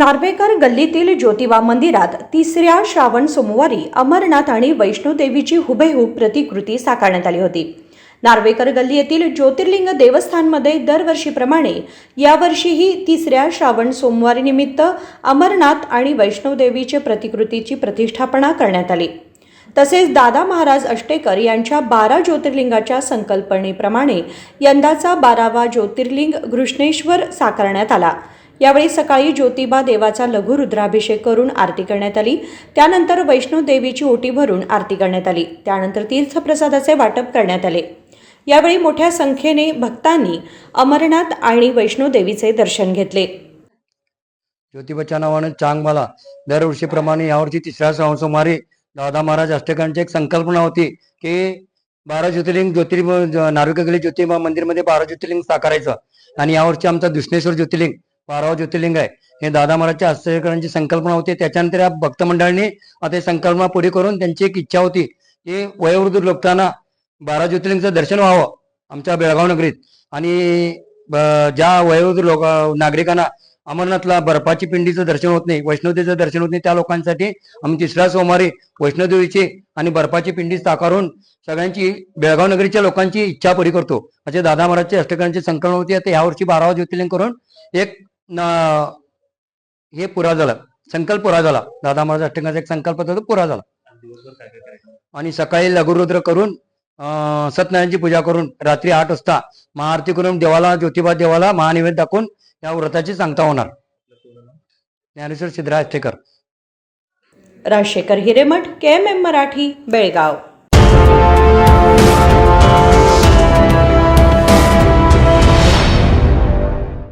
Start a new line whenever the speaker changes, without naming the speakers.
नार्वेकर गल्लीतील ज्योतिबा मंदिरात तिसऱ्या श्रावण सोमवारी अमरनाथ आणि वैष्णोदेवीची हुबेहूब प्रतिकृती साकारण्यात आली होती. नार्वेकर गल्ली येथील ज्योतिर्लिंग देवस्थानमध्ये दरवर्षीप्रमाणे यावर्षीही तिसऱ्या श्रावण सोमवारी निमित्त अमरनाथ आणि वैष्णोदेवीच्या प्रतिकृतीची प्रतिष्ठापना करण्यात आली. तसेच दादा महाराज अष्टेकर यांच्या बारा ज्योतिर्लिंगाच्या संकल्पनेप्रमाणे यंदाचा बारावा ज्योतिर्लिंग घृष्णेश्वर साकारण्यात आला. यावेळी सकाळी ज्योतिबा देवाचा लघु रुद्राभिषेक करून आरती करण्यात आली. त्यानंतर वैष्णो देवीची ओटी भरून आरती करण्यात आली. त्यानंतर तीर्थप्रसादाचे वाटप करण्यात आले. यावेळी मोठ्या संख्येने भक्तांनी अमरनाथ आणि वैष्णो देवीचे दर्शन घेतले.
ज्योतिबाच्या नावानं चांगमाला. दरवर्षीप्रमाणे यावर्षी तिसऱ्या श्रावण सोमवारी दादा महाराज अष्टकांची एक संकल्पना होती की बारा ज्योतिर्लिंग ज्योतिर्लिंग नार्विकगली ज्योतिबा मंदिरमध्ये बारा ज्योतिर्लिंग साकारायचं. आणि यावर्षी आमचा दुष्णेश्वर ज्योतिर्लिंग बारावा ज्योतिर्लिंग आहे. हे दादा महाराजच्या आश्चर्यकरांची संकल्पना होती. त्याच्यानंतर या भक्त मंडळांनी आता संकल्पना पुरी करून त्यांची एक इच्छा होती की वयोवृद्ध लोकांना बारा ज्योतिर्लिंगचं दर्शन व्हावं आमच्या बेळगाव नगरीत. आणि ब- ज्या वयोवृद्ध लोक नागरिकांना अमरनाथला बर्फाची पिंडीचं दर्शन होत नाही वैष्णोदेवीचं दर्शन होत नाही त्या लोकांसाठी आम्ही तिसऱ्या सोमवारी वैष्णोदेवीची आणि बर्फाची पिंडी साकारून सगळ्यांची बेळगाव नगरीच्या लोकांची इच्छा पुरी करतो. असे दादा महाराजची अष्टकांची संकल्पना होती. आता यावर्षी बारावा ज्योतिर्लिंग करून एक हे पुरा झाला. संकल्प पुरा झाला. दादा महाराज अष्टंगाचा एक संकल्प होता तो पुरा झाला. आणि सकाळी लघुरुद्र करून सत्यनारायणची पूजा करून रात्री आठ वाजता महाआरती करून देवाला ज्योतिबा देवाला महानिवेद दाखवून या व्रताची सांगता होणार. Dnyaneshwar Siddharaj Ashtekar
Rajshekhar Hiremath K M M Marathi Belgaum.